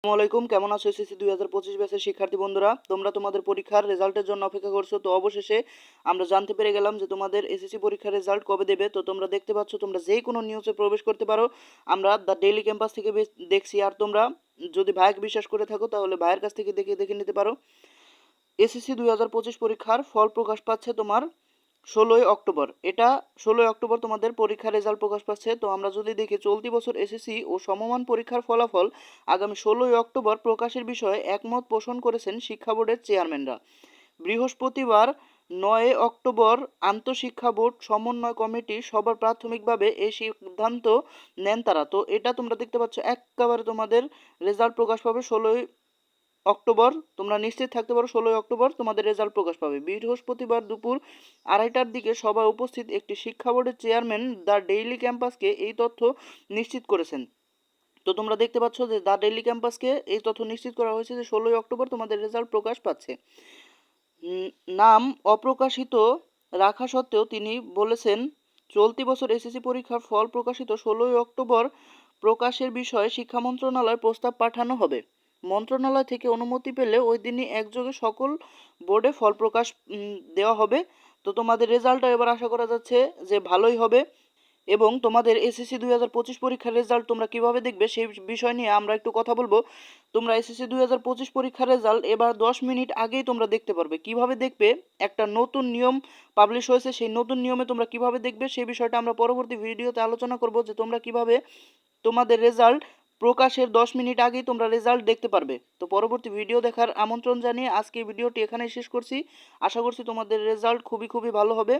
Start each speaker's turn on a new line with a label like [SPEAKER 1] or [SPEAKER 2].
[SPEAKER 1] আসসালামু আলাইকুম, কেমন আছো এসএসসি দুই হাজার পঁচিশ ব্যাচের শিক্ষার্থী বন্ধুরা? তোমরা তোমাদের পরীক্ষার রেজাল্টের জন্য অপেক্ষা করছ, তো অবশেষে আমরা জানতে পেরে গেলাম যে তোমাদের এসএসসি পরীক্ষার রেজাল্ট কবে দেবে। তো তোমরা দেখতে পাচ্ছ, তোমরা যে কোনো নিউজে প্রবেশ করতে পারো। আমরা দ্য ডেইলি ক্যাম্পাস থেকে দেখছি, আর তোমরা যদি ভাইকে বিশ্বাস করে থাকো, তাহলে ভাইয়ের কাছ থেকে দেখে দেখে নিতে পারো। এসএসসি দুই হাজার পঁচিশ পরীক্ষার ফল প্রকাশ পাচ্ছে তোমার ষোলোই অক্টোবর। এটা ষোলোই অক্টোবর তোমাদের পরীক্ষার রেজাল্ট প্রকাশ পাচ্ছে। তো আমরা যদি দেখি, চলতি বছর এসএসসি ও সমমান পরীক্ষার ফলাফল আগামী ষোলোই অক্টোবর প্রকাশের বিষয়ে একমত পোষণ করেছেন শিক্ষা বোর্ডের চেয়ারম্যানরা। বৃহস্পতিবার নয় অক্টোবর আন্তঃশিক্ষা বোর্ড সমন্বয় কমিটি সবার প্রাথমিকভাবে এই সিদ্ধান্ত নেন তারা। তো এটা তোমরা দেখতে পাচ্ছ, একেবারে তোমাদের রেজাল্ট প্রকাশ পাবে ষোলোই অক্টোবর, তোমরা নিশ্চিত থাকতে পারো ষোলোই অক্টোবর তোমাদের রেজাল্ট প্রকাশ পাবে। বৃহস্পতিবার দুপুর আড়াইটার দিকে সভায় উপস্থিত একটি শিক্ষা বোর্ডের চেয়ারম্যান দ্য ডেইলি ক্যাম্পাসকে এই তথ্য নিশ্চিত করেছেন। তো তোমরা দেখতে পাচ্ছ যে দ্য ডেইলি ক্যাম্পাসকে এই তথ্য নিশ্চিত করা হয়েছে যে ষোলোই অক্টোবর তোমাদের রেজাল্ট প্রকাশ পাচ্ছে। নাম অপ্রকাশিত রাখা সত্ত্বেও তিনি বলেছেন, চলতি বছর এসএসসি পরীক্ষার ফল প্রকাশিত ষোলোই অক্টোবর প্রকাশের বিষয়ে শিক্ষা মন্ত্রণালয়ে প্রস্তাব পাঠানো হবে। মন্ত্রণালয় থেকে অনুমতি পেলে ওই দিনই একযোগে সকল বোর্ডে ফল প্রকাশ দেওয়া হবে। তো তোমাদের রেজাল্টটা এবার আশা করা যাচ্ছে যে ভালোই হবে। এবং তোমাদের এসএসসি দুই হাজার পঁচিশ পরীক্ষার রেজাল্ট তোমরা কীভাবে দেখবে সেই বিষয় নিয়ে আমরা একটু কথা বলব। তোমরা এসএসসি দুই হাজার পঁচিশ পরীক্ষার রেজাল্ট এবার দশ মিনিট আগেই তোমরা দেখতে পারবে। কীভাবে দেখবে? একটা নতুন নিয়ম পাবলিশ হয়েছে, সেই নতুন নিয়মে তোমরা কীভাবে দেখবে? সেই বিষয়টা আমরা পরবর্তী ভিডিওতে আলোচনা করব যে তোমরা কীভাবে তোমাদের রেজাল্ট প্রকাশের দশ মিনিট আগে তোমরা রেজাল্ট দেখতে পারবে। তো পরবর্তী ভিডিও দেখার আমন্ত্রণ জানিয়ে আজকে ভিডিওটি এখানেই শেষ করছি। আশা করছি তোমাদের রেজাল্ট খুবই খুবই ভালো হবে।